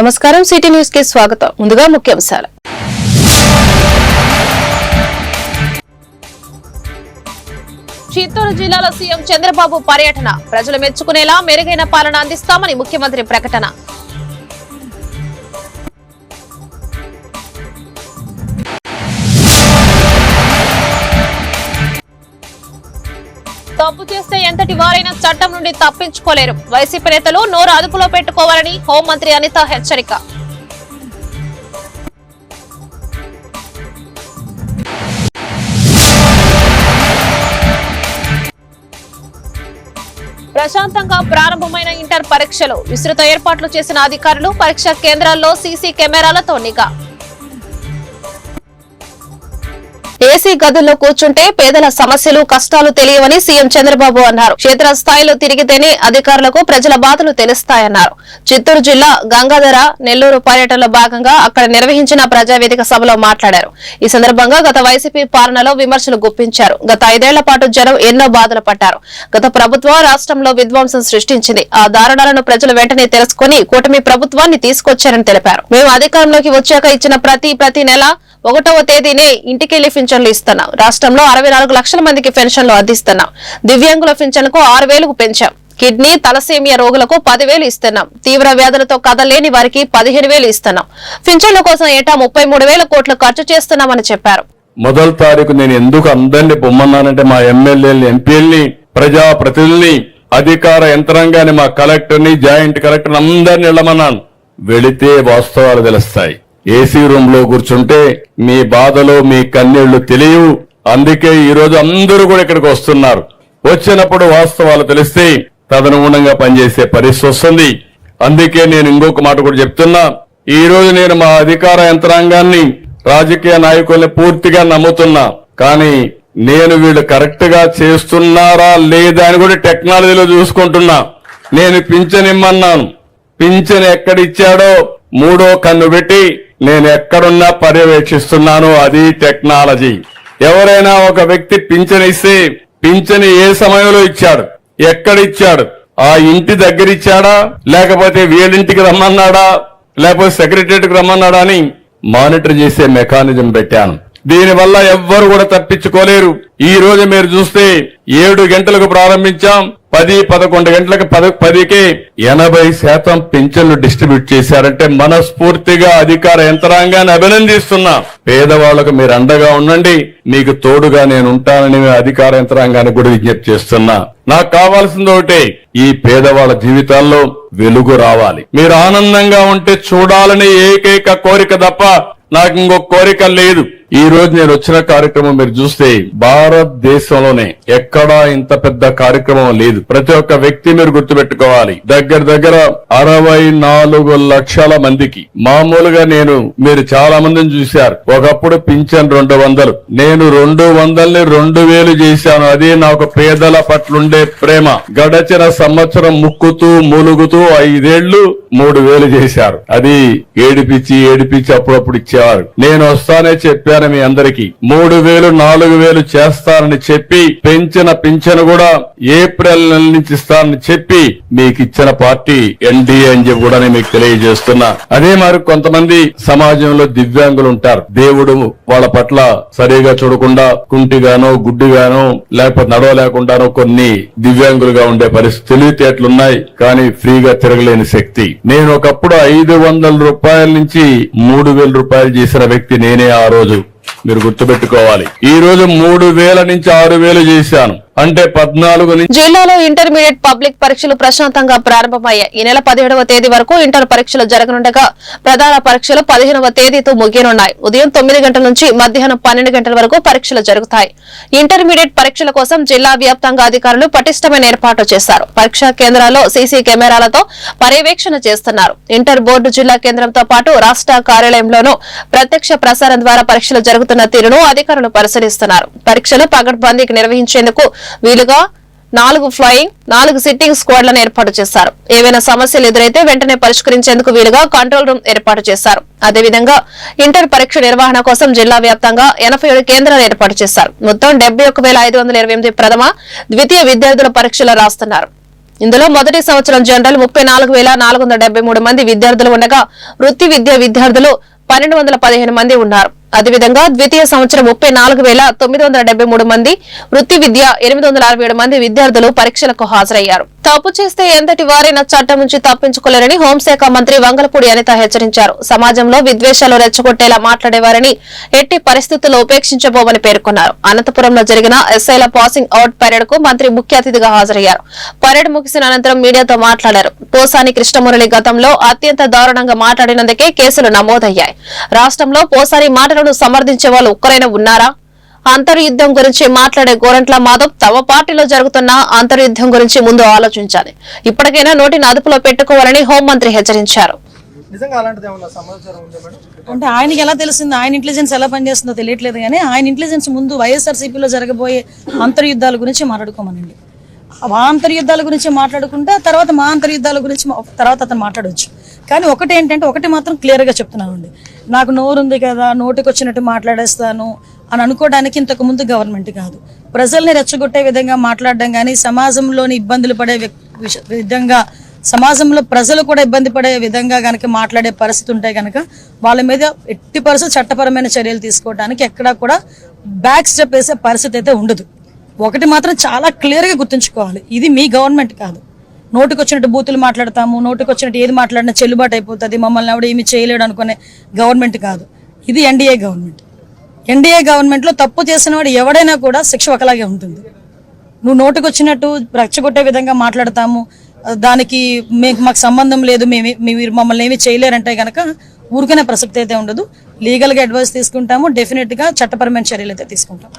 నమస్కారం. సిటీ న్యూస్కి స్వాగతం. ముందుగా ముఖ్యాంశాలు. చిత్తూరు జిల్లాలో సీఎం చంద్రబాబు పర్యటన. ప్రజలు మెచ్చుకునేలా మెరుగైన పాలన అందిస్తామని ముఖ్యమంత్రి ప్రకటన. తప్పు చేస్తే ఎంతటి వారైనా చట్టం నుండి తప్పించుకోలేరు. వైసీపీ నేతలు నోరు అదుపులో పెట్టుకోవాలని హోంమంత్రి అనిత హెచ్చరిక. ప్రశాంతంగా ప్రారంభమైన ఇంటర్ పరీక్షలు విస్తృత ఏర్పాట్లు చేసిన అధికారులు పరీక్ష కేంద్రాల్లో సీసీ కెమెరాలతో నిఘా. ఏసీ గదుల్లో కూర్చుంటే పేదల సమస్యలు కష్టాలు తెలియవని సీఎం చంద్రబాబు అన్నారు. క్షేత్ర స్థాయిలో తిరిగితేనే అధికారులకు ప్రజల బాధలు తెలుస్తాయన్నారు. చిత్తూరు జిల్లా గంగాధర నెల్లూరు పర్యటనలో భాగంగా అక్కడ నిర్వహించిన ప్రజావేదిక సభలో మాట్లాడారు. ఈ సందర్భంగా గత వైసీపీ పాలనలో విమర్శలు గుప్పించారు. గత ఐదేళ్ళ పాటు జనం ఎన్నో బాధలు పడ్డారు. గత ప్రభుత్వం రాష్ట్రంలో విధ్వంసం సృష్టించింది. ఆ దారుణాలను ప్రజలు వెంటనే తెలుసుకుని కూటమి ప్రభుత్వాన్ని తీసుకొచ్చారని తెలిపారు. మేము అధికారంలోకి వచ్చాక ఇచ్చిన ప్రతి ప్రతి నెల ఒకటవ తేదీనే ఇంటికెళ్ళి పెన్షన్లు ఇస్తున్నాం. రాష్ట్రంలో అరవై నాలుగు లక్షల మందికి పెన్షన్లు అందిస్తున్నాం. దివ్యాంగుల పింఛన్కు ఆరు వేలకు పెంచాం. కిడ్నీ తలసేమియా రోగులకు పదివేలు ఇస్తున్నాం. తీవ్ర వ్యాధులతో కదలేని వారికి పదిహేను వేలు ఇస్తున్నాం. పింఛన్ల కోసం ఏటా ముప్పై మూడు వేల కోట్లు ఖర్చు చేస్తున్నామని చెప్పారు. మొదటి తారీఖు నేను ఎందుకు అందరినీ పొమ్మన్నానంటే మా ఎమ్మెల్యేలు ఎంపీల్ని ప్రజా ప్రతినిధుల్ని అధికార యంత్రాంగాన్ని మా కలెక్టర్ని జాయింట్ కలెక్టర్ అందరిని వెళ్ళమన్నాను. వెళితే వాస్తవాలు తెలుస్తాయి. ఏసీ రూమ్లో కూర్చుంటే మీ బాధలు మీ కన్నీళ్ళు తెలియవు. అందుకే ఈరోజు అందరూ కూడా ఇక్కడికి వస్తున్నారు. వచ్చినప్పుడు వాస్తవాలు తెలిస్తే తదనుగుణంగా పనిచేసే పరిస్థితి వస్తుంది. అందుకే నేను ఇంకొక మాట కూడా చెప్తున్నా. ఈ రోజు నేను మా అధికార యంత్రాంగాన్ని రాజకీయ నాయకుల్ని పూర్తిగా నమ్ముతున్నా. కానీ నేను వీళ్ళు కరెక్ట్గా చేస్తున్నారా లేదా అని కూడా టెక్నాలజీలో చూసుకుంటున్నా. నేను పింఛన్ ఇమ్మన్నాను. పింఛన్ ఎక్కడిచ్చాడో మూడో కన్ను పెట్టి నేను ఎక్కడున్నా పర్యవేక్షిస్తున్నాను అది టెక్నాలజీ. ఎవరైనా ఒక వ్యక్తి పింఛన్ ఇస్తే పింఛన్ ఏ సమయంలో ఇచ్చాడు? ఎక్కడిచ్చాడు? ఆ ఇంటి దగ్గర ఇచ్చాడా లేకపోతే వీళ్ళింటికి రమ్మన్నాడా? లేకపోతే సెక్రటరియట్కి రమ్మన్నాడా అని మానిటర్ చేసే మెకానిజం పెట్టాను. దీనివల్ల ఎవ్వరు కూడా తప్పించుకోలేరు. ఈ రోజు మీరు చూస్తే ఏడు గంటలకు ప్రారంభించాం. పది పదకొండు గంటలకు పద పదికే ఎనభై శాతం పింఛన్లు డిస్ట్రిబ్యూట్ చేశారంటే మనస్ఫూర్తిగా అధికార యంత్రాంగాన్ని అభినందిస్తున్నా. పేదవాళ్ళకు మీరు అండగా ఉండండి. మీకు తోడుగా నేను ఉంటానని అధికార యంత్రాంగాన్ని కూడా విజ్ఞప్తి చేస్తున్నా. నాకు కావాల్సింది ఒకటే ఈ పేదవాళ్ళ జీవితాల్లో వెలుగు రావాలి. మీరు ఆనందంగా ఉంటే చూడాలని ఏకైక కోరిక తప్ప నాకు ఇంకొక కోరిక లేదు. ఈ రోజు నేను వచ్చిన కార్యక్రమం మీరు చూస్తే భారతదేశంలోనే ఎక్కడా ఇంత పెద్ద కార్యక్రమం లేదు. ప్రతి ఒక్క వ్యక్తి మీరు గుర్తుపెట్టుకోవాలి. దగ్గర దగ్గర అరవై నాలుగు లక్షల మందికి. మామూలుగా నేను మీరు చాలా మందిని చూశారు. ఒకప్పుడు పింఛన్ రెండు వందలు. నేను రెండు వందల్ని రెండు వేలు చేశాను. అది నాకు పేదల పట్లుండే ప్రేమ. గడచిన సంవత్సరం ముక్కుతూ మూలుగుతూ ఐదేళ్ళు మూడు వేలు చేశారు. అది ఏడిపించి ఏడిపించి అప్పుడప్పుడు ఇచ్చేవారు. నేను వస్తానే చెప్పాను. మీ అందరికి. మూడు వేలు నాలుగు వేలు చేస్తారని చెప్పి పెంచిన పింఛను కూడా ఏప్రిల్ నెల నుంచి ఇస్తారని చెప్పి మీకు ఇచ్చిన పార్టీ ఎన్డీఏ అని చెప్పి కూడా నేను మీకు తెలియజేస్తున్నా. అదే మరి కొంతమంది సమాజంలో దివ్యాంగులు ఉంటారు. దేవుడు వాళ్ళ పట్ల సరిగా చూడకుండా కుంటిగానో గుడ్డిగానో లేకపోతే నడవలేకుండానో కొన్ని దివ్యాంగులుగా ఉండే పరిస్థితి తెలివితేటలున్నాయి కానీ ఫ్రీగా తిరగలేని శక్తి. నేను ఒకప్పుడు ఐదు వందల రూపాయల నుంచి మూడు వేల రూపాయలు చేసిన వ్యక్తి నేనే ఆ రోజు. మీరు గుర్తుపెట్టుకోవాలి. ఈ రోజు మూడు వేల నుంచి ఆరు వేలు చేశాను. అంటే పద్నాలుగు జిల్లాలో ఇంటర్మీడియట్ పబ్లిక్ పరీక్షలు ప్రశాంతంగా ప్రారంభమయ్యాయి. ఈ నెల పదిహేడవ తేదీ వరకు ఇంటర్ పరీక్షలు జరగనుండగా ప్రధాన పరీక్షలు పదిహేనవ తేదీతో ముగియనున్నాయి. ఉదయం తొమ్మిది గంటల నుంచి మధ్యాహ్నం పన్నెండు గంటల వరకు పరీక్షలు జరుగుతాయి. ఇంటర్మీడియట్ పరీక్షల కోసం జిల్లా వ్యాప్తంగా అధికారులు పటిష్టమైన ఏర్పాట్లు చేశారు. పరీక్షా కేంద్రాల్లో సీసీ కెమెరాలతో పర్యవేక్షణ చేస్తున్నారు. ఇంటర్ బోర్డు జిల్లా కేంద్రంతో పాటు రాష్ట్ర కార్యాలయంలోనూ ప్రత్యక్ష ప్రసారం ద్వారా పరీక్షలు జరుగుతున్న తీరును అధికారులు పరిశీలిస్తున్నారు. పరీక్షలు పగడ్బందీకి నిర్వహించేందుకు వీలుగా నాలుగు ఫ్లయింగ్ నాలుగు సిట్టింగ్ స్క్వాడ్లను ఏర్పాటు చేశారు. ఏవైనా సమస్యలు ఎదురైతే వెంటనే పరిష్కరించేందుకు వీలుగా కంట్రోల్ రూమ్ ఏర్పాటు చేశారు. అదేవిధంగా ఇంటర్ పరీక్ష నిర్వహణ కోసం జిల్లా వ్యాప్తంగా ఎనభై ఏడు కేంద్రాలు ఏర్పాటు చేశారు. మొత్తం డెబ్బై ఐదు వందల ఇరవై ఎనిమిది ప్రథమ ద్వితీయ విద్యార్థుల పరీక్షలు రాస్తున్నారు. ఇందులో మొదటి సంవత్సరం జనరల్ ముప్పై నాలుగు వేల నాలుగు వందల డెబ్బై మూడు మంది విద్యార్థులు ఉండగా వృత్తి విద్యా విద్యార్థులు పన్నెండు వందల పదిహేను మంది ఉన్నారు. అదేవిధంగా ద్వితీయ సంవత్సరం ముప్పై నాలుగు వేల తొమ్మిది వందల డెబ్బై మూడు మంది వృత్తి విద్య ఎనిమిది వందల అరవై ఏడు మంది విద్యార్థులు పరీక్షలకు హాజరయ్యారు. తప్పు చేస్తే ఎంతటి వారైనా చట్టం నుంచి తప్పించుకోలేరని హోంశాఖ మంత్రి వంగలపూడి అనిత హెచ్చరించారు. సమాజంలో విద్వేషాలు రెచ్చగొట్టేలా మాట్లాడేవారని ఎట్టి పరిస్థితుల్లో ఉపేక్షించబోమని పేర్కొన్నారు. అనంతపురంలో జరిగిన ఎస్ఐల పాసింగ్ అవుట్ పరేడ్కు మంత్రి ముఖ్య అతిథిగా హాజరయ్యారు. పరేడ్ ముగిసిన అనంతరం మీడియాతో మాట్లాడారు. పోసాని కృష్ణమురళి గతంలో అత్యంత దారుణంగా మాట్లాడినందుకే కేసులు నమోదయ్యాయి. రాష్ట్రంలో పోసాని మాటలు మాటలను సమర్థించే వాళ్ళు ఒక్కరైనా ఉన్నారా? అంతర్యుద్ధం గురించి మాట్లాడే గోరంట్ల మాధవ్ తమ పార్టీలో జరుగుతున్న అంతర్యుద్ధం గురించి ముందు ఆలోచించాలి. ఇప్పటికైనా నోటిని అదుపులో పెట్టుకోవాలని హోంమంత్రి హెచ్చరించారు. అంటే ఆయనకి ఎలా తెలిసింది? ఆయన ఇంటెలిజెన్స్ ఎలా పనిచేస్తుందో తెలియట్లేదు కానీ ఆయన ఇంటెలిజెన్స్ ముందు వైఎస్ఆర్సీపీలో జరగబోయే అంతర్యుద్ధాల గురించి మాట్లాడుకోమనండి. ఆ అంతర్యుద్ధాల గురించి మాట్లాడుకుంటే తర్వాత మా అంతర్యుద్ధాల గురించి మా- తర్వాత అతను మాట్లాడవచ్చు కానీ ఒకటి ఏంటంటే ఒకటి మాత్రం క్లియర్గా చెప్తున్నానండి. నాకు నోరు ఉంది కదా నోటికి వచ్చినట్టు మాట్లాడేస్తాను అని అనుకోవడానికి ఇంతకు ముందు గవర్నమెంట్ కాదు. ప్రజల్ని రెచ్చగొట్టే విధంగా మాట్లాడడం కానీ సమాజంలోని ఇబ్బందులు పడే వ్యక్- విష- విధంగా సమాజంలో ప్రజలు కూడా ఇబ్బంది పడే విధంగా కనుక మాట్లాడే పరిస్థితి ఉంటే కనుక వాళ్ళ మీద ఎట్టి పరిస్థితి చట్టపరమైన చర్యలు తీసుకోవడానికి ఎక్కడా కూడా బ్యాక్ స్టెప్ వేసే పరిస్థితి అయితే ఉండదు. ఒకటి మాత్రం చాలా క్లియర్గా గుర్తుంచుకోవాలి. ఇది మీ గవర్నమెంట్ కాదు. నోటికి వచ్చినట్టు బూతులు మాట్లాడతాము నోటుకొచ్చినట్టు ఏది మాట్లాడినా చెల్లుబాటు అయిపోతుంది మమ్మల్ని ఎవడు ఏమి చేయలేడు అనుకునే గవర్నమెంట్ కాదు. ఇది ఎన్డీఏ గవర్నమెంట్. ఎన్డీఏ గవర్నమెంట్లో తప్పు చేసిన వాడు ఎవడైనా కూడా శిక్ష ఒకలాగే ఉంటుంది. నువ్వు నోటుకొచ్చినట్టు రచ్చగొట్టే విధంగా మాట్లాడతాము దానికి మీకు మాకు సంబంధం లేదు మేము మీరు మమ్మల్ని ఏమి చేయలేరంటే కనుక ఊరికనే ప్రసక్తి అయితే ఉండదు. లీగల్గా అడ్వైస్ తీసుకుంటాము డెఫినెట్గా చట్టపరమైన చర్యలు అయితే తీసుకుంటాము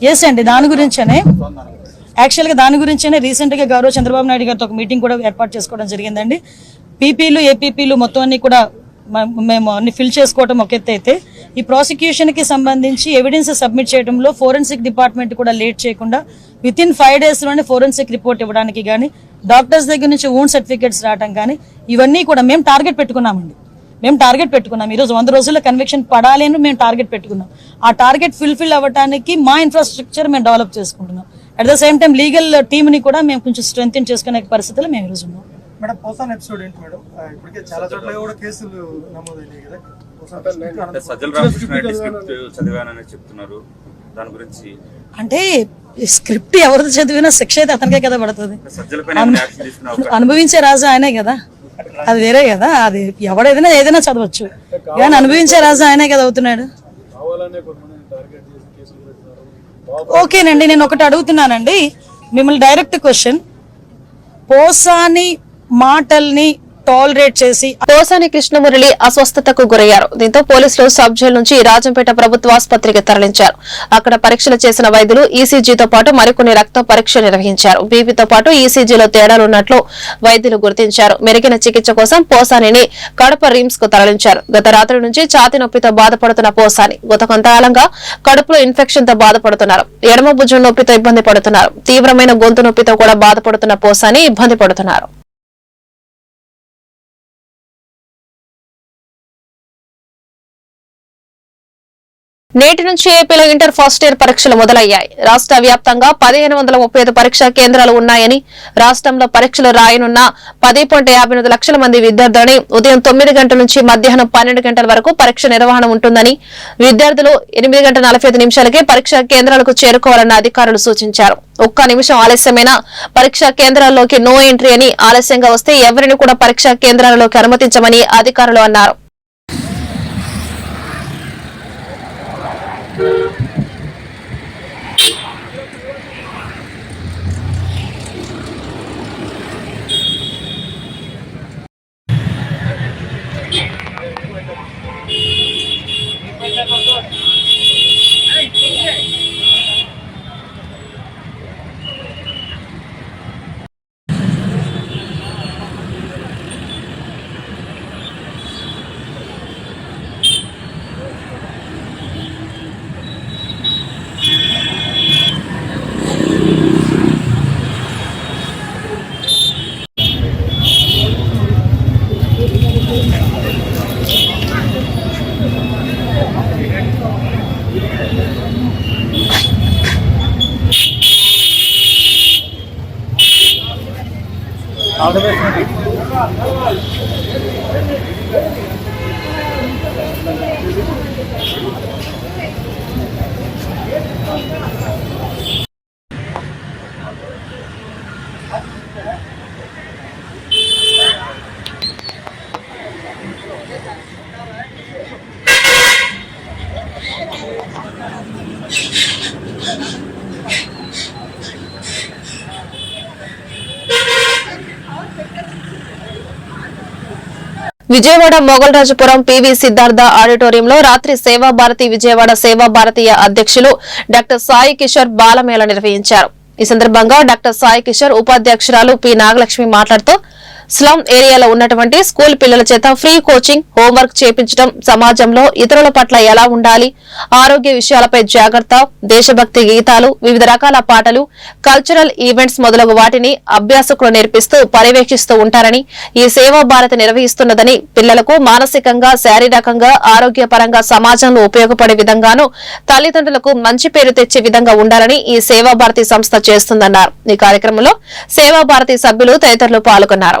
ఎస్ అండి. దాని గురించనే. యాక్చువల్గా దాని గురించేనే రీసెంట్గా గౌరవ చంద్రబాబు నాయుడు గారితో ఒక మీటింగ్ కూడా ఏర్పాటు చేసుకోవడం జరిగిందండి. పీపీలు ఏపీపీలు మొత్తం అన్ని కూడా మేము అన్ని ఫిల్ చేసుకోవటం ఒక ఎత్తు అయితే ఈ ప్రాసిక్యూషన్కి సంబంధించి ఎవిడెన్స్ సబ్మిట్ చేయడంలో ఫోరెన్సిక్ డిపార్ట్మెంట్ కూడా లేట్ చేయకుండా విత్ ఇన్ ఫైవ్ డేస్లోనే ఫోరెన్సిక్ రిపోర్ట్ ఇవ్వడానికి కానీ డాక్టర్స్ దగ్గర నుంచి ఓన్ సర్టిఫికేట్స్ రావడం కానీ ఇవన్నీ కూడా మేము టార్గెట్ పెట్టుకున్నామండి. మేము టార్గెట్ పెట్టుకున్నాం. ఈరోజు వంద రోజుల్లో కన్విక్షన్ పడాలి అని మేము టార్గెట్ పెట్టుకున్నాం. ఆ టార్గెట్ ఫుల్ఫిల్ అవ్వడానికి మా ఇన్ఫ్రాస్ట్రక్చర్ మేము డెవలప్ చేసుకుంటున్నాం. At the same time legal టీమ్ని కూడా మేము కొంచెం స్ట్రెంగ్ చేసుకునే పరిస్థితుల్లో మేము ఈరోజు ఉన్నాం. మేడం పోసాన్ ఎపిసోడ్ ఏంటి మేడం? ఆ, ఇప్పటికే చాలా చోట్ల కూడా కేసులు నమోదైనాయి కదా. పోసాన్ అంటే సజ్జల రామకృష్ణ రెడ్డి స్క్రిప్ట్ చదివానని చెప్తున్నారు. దాని గురించి అంటే స్క్రిప్ట్ ఎవరిది చదివినా శిక్ష అయితే అతనికే కదా పడుతుంది. అనుభవించే రాజు ఆయనే కదా. అది వేరే కదా అది ఎవడేదైనా ఏదైనా చదవచ్చు. కానీ అనుభవించే రాజు ఆయనే కదా అవుతున్నాడు. ఓకేనండి నేను ఒకటి అడుగుతున్నానండి. మిమ్మల్ని డైరెక్ట్ క్వశ్చన్ పోసాని మాటల్ని టాలరేట్ చేసి పోసాని కృష్ణమురళి అస్వస్థతకు గురయ్యారు. దీంతో పోలీసులు సబ్ జైలు నుంచి రాజంపేట ప్రభుత్వ ఆసుపత్రికి తరలించారు. అక్కడ పరీక్షలు చేసిన వైద్యులు ఈసీజీతో పాటు మరికొన్ని రక్త పరీక్షలు నిర్వహించారు. బీపీతో పాటు ఈసీజీలో తేడాలున్నట్లు వైద్యులు గుర్తించారు. మెరుగైన చికిత్స కోసం పోసానిని కడప రిమ్స్కు తరలించారు. గత రాత్రి నుంచి ఛాతి నొప్పితో బాధపడుతున్న పోసాని గత కొంతకాలంగా కడుపులో ఇన్ఫెక్షన్తో బాధపడుతున్నారు. ఎడమ భుజం నొప్పితో ఇబ్బంది పడుతున్నారు. తీవ్రమైన గొంతు నొప్పితో కూడా బాధపడుతున్న పోసాని ఇబ్బంది పడుతున్నారు. నేటి నుంచి ఏపీలో ఇంటర్ ఫస్ట్ ఇయర్ పరీక్షలు మొదలయ్యాయి. రాష్ట్ర వ్యాప్తంగా పదిహేను వందల ముప్పై ఐదు పరీక్షా కేంద్రాలు ఉన్నాయని రాష్ట్రంలో పరీక్షలు రాయనున్న పది పాయింట్ యాభై ఎనిమిది లక్షల మంది విద్యార్థులని ఉదయం తొమ్మిది గంటల నుంచి మధ్యాహ్నం పన్నెండు గంటల వరకు పరీక్ష నిర్వహణ ఉంటుందని విద్యార్థులు ఎనిమిది గంటల నలభై ఐదు నిమిషాలకే పరీక్షా కేంద్రాలకు చేరుకోవాలని అధికారులు సూచించారు. ఒక్క నిమిషం ఆలస్యమైన పరీక్షా కేంద్రాల్లోకి నో ఎంట్రీ అని ఆలస్యంగా వస్తే ఎవరిని కూడా పరీక్షా కేంద్రాలలోకి అనుమతించమని అధికారులు అన్నారు. Order Vijayawada Mogalrajapuram P V Siddhartha ఆడిటోరియంలో రాత్రి సేవా భారతి విజయవాడ సేవా భారతీయ అధ్యక్షులు డాక్టర్ సాయి కిషోర్ బాలమేళ నిర్వహించారు. ఈ సందర్భంగా డాక్టర్ సాయి కిషోర్ ఉపాధ్యక్షురాలు పి నాగలక్ష్మి మాట్లాడుతూ స్లమ్ ఏరియాలో ఉన్నటువంటి స్కూల్ పిల్లల చేత ఫ్రీ కోచింగ్ హోంవర్క్ చేపించడం సమాజంలో ఇతరుల పట్ల ఎలా ఉండాలి ఆరోగ్య విషయాలపై జాగ్రత్త దేశభక్తి గీతాలు వివిధ రకాల పాటలు కల్చరల్ ఈవెంట్స్ మొదలగు వాటిని అభ్యాసకులు నేర్పిస్తూ పర్యవేక్షిస్తూ ఉంటారని ఈ సేవా భారతి నిర్వహిస్తున్నదని పిల్లలకు మానసికంగా శారీరకంగా ఆరోగ్యపరంగా సమాజంలో ఉపయోగపడే విధంగాను తల్లిదండ్రులకు మంచి పేరు తెచ్చే విధంగా ఉండాలని ఈ సేవా భారతి సంస్థ చేస్తుందన్నారు. ఈ కార్యక్రమంలో సేవా భారతి సభ్యులు తదితరులు పాల్గొన్నారు.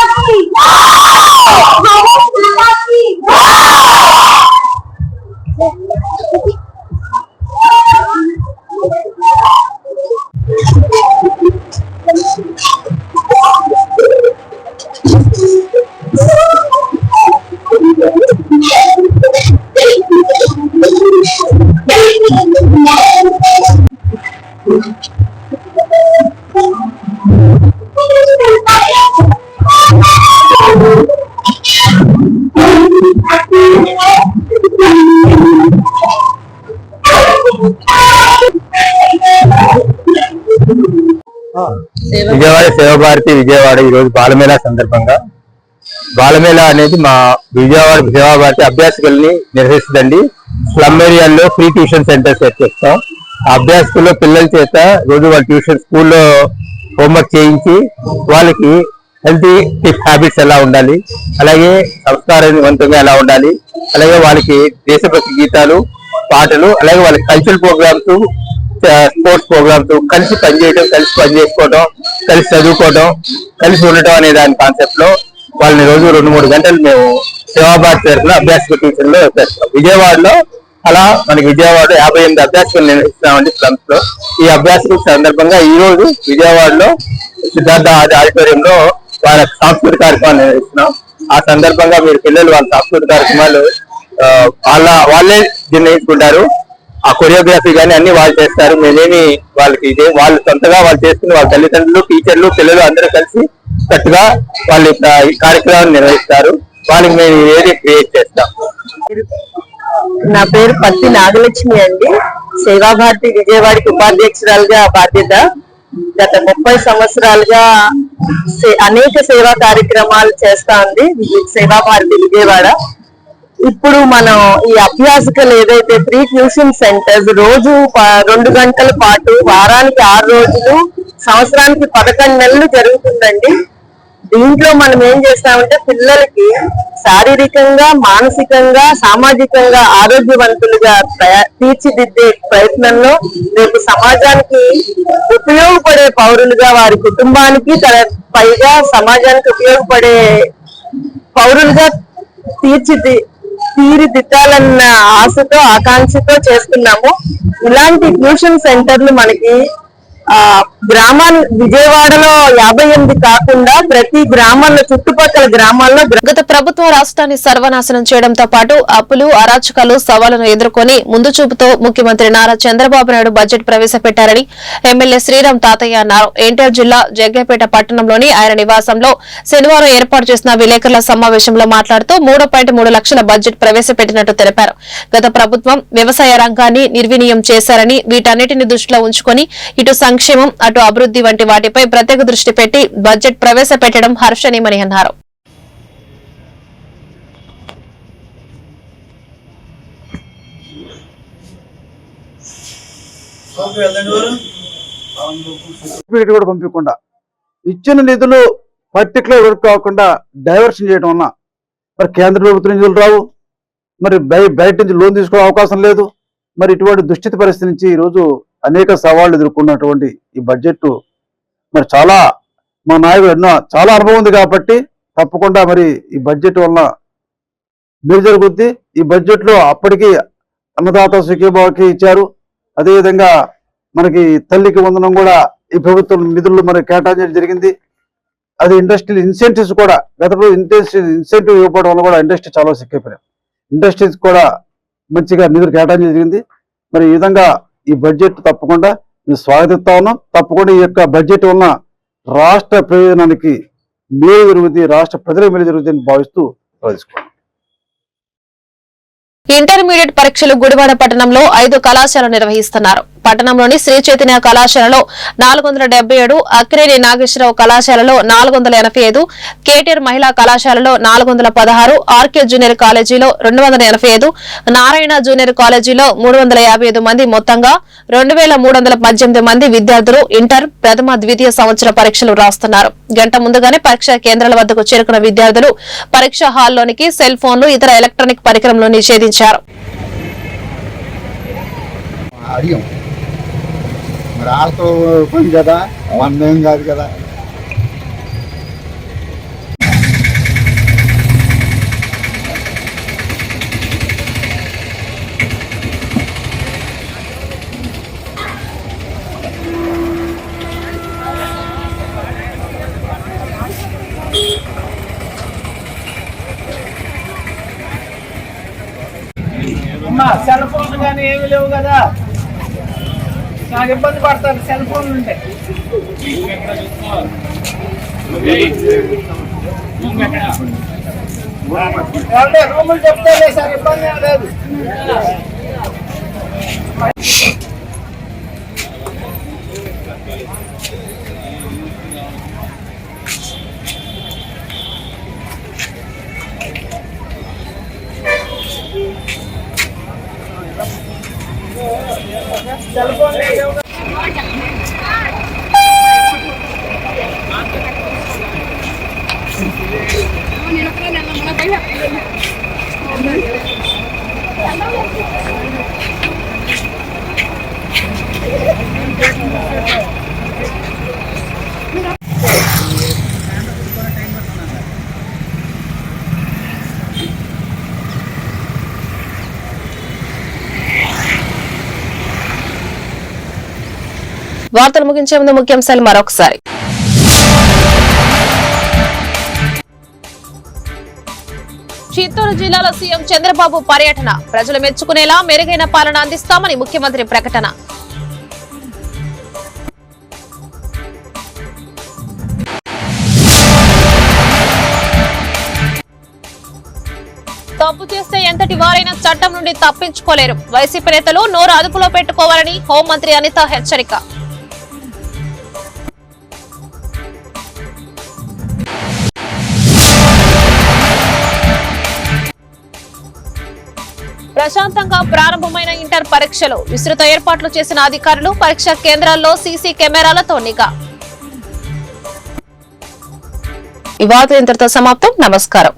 సేవాభారతి విజయవాడ ఈ రోజు బాలమేళా సందర్భంగా. బాలమేళా అనేది మా విజయవాడ సేవాభారతి అభ్యాసకుల్ని నిర్వహిస్తుందండి స్లమ్ ఏరియాల్లో ఫ్రీ ట్యూషన్ సెంటర్స్ చేస్తాం. ఆ అభ్యాసకుల్లో పిల్లల చేత రోజు వాళ్ళ ట్యూషన్ స్కూల్లో హోంవర్క్ చేయించి వాళ్ళకి హెల్తీ టిప్ హ్యాబిట్స్ ఎలా ఉండాలి అలాగే సంస్కారవంతంగా ఎలా ఉండాలి అలాగే వాళ్ళకి దేశభక్తి గీతాలు పాటలు అలాగే వాళ్ళకి కల్చరల్ ప్రోగ్రామ్స్ స్పోర్ట్స్ ప్రోగ్రామ్స్ కలిసి పనిచేయడం కలిసి పనిచేసుకోవడం కలిసి చదువుకోవడం కలిసి ఉండటం అనే దాని కాన్సెప్ట్లో వాళ్ళని రోజు రెండు మూడు గంటలు మేము సేవాబాద్ తరఫున అభ్యాస ట్యూషన్లో చేస్తాం. విజయవాడలో అలా మనకి విజయవాడ యాభై ఎనిమిది అభ్యాసకులు నిర్వహిస్తామండి స్లమ్స్లో ఈ అభ్యాసకుల సందర్భంగా ఈ రోజు విజయవాడలో సిద్ధార్థ ఆడిటోరియంలో వాళ్ళ సాంస్కృతిక కార్యక్రమాలు నిర్వహిస్తున్నాం. ఆ సందర్భంగా మీరు పిల్లలు వాళ్ళ సాంస్కృతిక కార్యక్రమాలు వాళ్ళ వాళ్ళే నిర్ణయించుకుంటారు ఆ కొరియోగ్రఫీ కానీ అన్ని వాళ్ళు చేస్తారు. మేమేమి వాళ్ళకి ఇదే వాళ్ళు సొంతగా వాళ్ళు చేసుకుని వాళ్ళ తల్లిదండ్రులు టీచర్లు పిల్లలు అందరూ కలిసి కట్టుగా వాళ్ళు ఈ కార్యక్రమాన్ని నిర్వహిస్తారు. వాళ్ళకి మేము ఏది క్రియేట్ చేస్తాం. నా పేరు పత్తి నాగలక్ష్మి అండి. సేవాభారతి విజయవాడకి ఉపాధ్యక్షురాలుగా బాధ్యత. గత ముప్పై సంవత్సరాలుగా సే- అనేక సేవా కార్యక్రమాలు చేస్తా ఉంది. సేవాభారతి విజయవాడ. ఇప్పుడు మనం ఈ అభ్యాసకలు ఏదైతే ప్రీ ట్యూషన్ సెంటర్స్ రోజు ప- రెండు గంటల పాటు వారానికి ఆరు రోజులు సంవత్సరానికి పదకొండు నెలలు జరుగుతుందండి. దీంట్లో మనం ఏం చేస్తామంటే పిల్లలకి శారీరకంగా మానసికంగా సామాజికంగా ఆరోగ్యవంతులుగా తీర్చిదిద్దే ప్రయత్నంలో రేపు సమాజానికి ఉపయోగపడే పౌరులుగా వారి కుటుంబానికి తన పైగా సమాజానికి ఉపయోగపడే పౌరులుగా తీర్చిది తీరిదిద్దాలన్న ఆశతో ఆకాంక్షతో చేస్తున్నాము. ఇలాంటి ట్యూషన్ సెంటర్లు మనకి గ్రామాన్ని విజయవాడలో యాభై ఎనిమిది కాకుండా ప్రతి గ్రామాల్లో చుట్టుపక్కల గ్రామాల్లో గత ప్రభుత్వం రాష్ట్రాన్ని సర్వనాశనం చేయడంతో పాటు అప్పులు అరాచకాలు సవాళ్ళను ఎదుర్కొని ముందు చూపుతో ముఖ్యమంత్రి నారా చంద్రబాబు నాయుడు బడ్జెట్ ప్రవేశపెట్టారని ఎమ్మెల్యే శ్రీరామ్ తాతయ్య అన్నారు. ఎన్టీఆర్ జిల్లా జగ్గేపేట పట్టణంలోని ఆయన నివాసంలో శనివారం ఏర్పాటు చేసిన విలేకరుల సమావేశంలో మాట్లాడుతూ మూడు పాయింట్ మూడు లక్షల బడ్జెట్ ప్రవేశపెట్టినట్టు తెలిపారు. గత ప్రభుత్వం వ్యవసాయ రంగాన్ని నిర్వినియం చేశారని వీటన్నిటిని దృష్టిలో ఉంచుకొని ఇటు సంక్షేమ అటు అభివృద్ధి వంటి వాటిపై ప్రత్యేక దృష్టి పెట్టి బడ్జెట్ ప్రవేశపెట్టడం హర్షణీయమని అన్నారు. కూడా పంపించకుండా ఇచ్చిన నిధులు పర్టికులర్ వర్క్ కాకుండా డైవర్షన్ చేయడం వల్ల మరి కేంద్ర ప్రభుత్వం నిధులు రావు మరి బయ బయట నుంచి లోన్ తీసుకోవడం అవకాశం లేదు. మరి ఇటువంటి దుస్థితి పరిస్థితి నుంచి ఈరోజు అనేక సవాళ్ళు ఎదుర్కొన్నటువంటి ఈ బడ్జెట్ మరి చాలా మా నాయకుడు ఎన్నో చాలా అనుభవం ఉంది కాబట్టి తప్పకుండా మరి ఈ బడ్జెట్ వలన మీరు జరుగుద్ది. ఈ బడ్జెట్లో అప్పటికి అన్నదాత సుఖీభావకి ఇచ్చారు. అదేవిధంగా మనకి తల్లికి వందనం కూడా ఈ ప్రభుత్వం నిధులు మనకి కేటాయించడం జరిగింది. అది ఇండస్ట్రియల్ ఇన్సెంటివ్స్ కూడా గత ఇండస్ట్రీ ఇన్సెంటివ్ ఇవ్వడం వల్ల కూడా ఇండస్ట్రీ చాలా సిక్కిపోయారు ఇండస్ట్రీస్ కూడా మంచిగా నిధులు కేటాయించడం జరిగింది. మరి ఈ విధంగా ఈ బడ్జెట్ తప్పకుండా మేము స్వాగతిస్తా ఉన్నాం తప్పకుండా ఈ యొక్క బడ్జెట్ వలన రాష్ట్ర ప్రయోజనానికి మేలు జరుగుతుంది రాష్ట్ర ప్రజల మేలు జరుగుతుందని భావిస్తూ తెలుసుకోండి ఇంటర్మీడియట్ పరీక్షలు గుడివాడ పట్టణంలో ఐదు కళాశాలలు నిర్వహిస్తున్నారు. పట్టణంలోని శ్రీ చైతన్య కళాశాలలో నాలుగు వందల డెబ్బై ఏడు అక్కినేని నాగేశ్వరరావు కళాశాలలో నాలుగు వందల ఎనభై ఐదు కేటీఆర్ మహిళా కళాశాలలో నాలుగు వందల పదహారు ఆర్కే జూనియర్ కాలేజీలో రెండు వందల ఎనభై ఐదు నారాయణ జూనియర్ కాలేజీలో మూడు వందల యాభై ఐదు మంది మొత్తంగా రెండు వేల మూడు వందల పద్దెనిమిది మంది విద్యార్థులు ఇంటర్ ప్రథమ ద్వితీయ సంవత్సర పరీక్షలు రాస్తున్నారు. గంట ముందుగానే పరీక్షా కేంద్రాల వద్దకు చేరుకున్న విద్యార్థులు పరీక్షా హాల్లోనికి సెల్ ఫోన్లు ఇతర ఎలక్ట్రానిక్ పరికరంలో నిషేధించారు. అడిగాం మరి వాళ్ళతో పని కదా మనదేం కాదు కదా. సెల్ ఫోన్ కానీ ఏమి లేవు కదా. నాకు ఇబ్బంది పడతారు సెల్ ఫోన్లు ఉంటే. ఏమంటే రూములు చెప్తే సార్ ఇబ్బంది ఏం లేదు సెల్ ఫోన్ లేవు వార్తలు ముగించే ముందు ముఖ్యాంశాలు మరొకసారి. చిత్తూరు జిల్లాలో సీఎం చంద్రబాబు పర్యటన. ప్రజలు మెచ్చుకునేలా మెరుగైన పాలన అందిస్తామని ముఖ్యమంత్రి ప్రకటన. తప్పు చేస్తే ఎంతటి వారైనా చట్టం నుండి తప్పించుకోలేరు. వైసీపీ నేతలు నోరు అదుపులో పెట్టుకోవాలని హోంమంత్రి అనిత హెచ్చరిక. ప్రశాంతంగా ప్రారంభమైన ఇంటర్ పరీక్షలు విస్తృత ఏర్పాట్లు చేసిన అధికారులు పరీక్షా కేంద్రాల్లో సీసీ కెమెరాలతో నిఘా. ఈ ఇంతటితో సమాప్తం. నమస్కారం.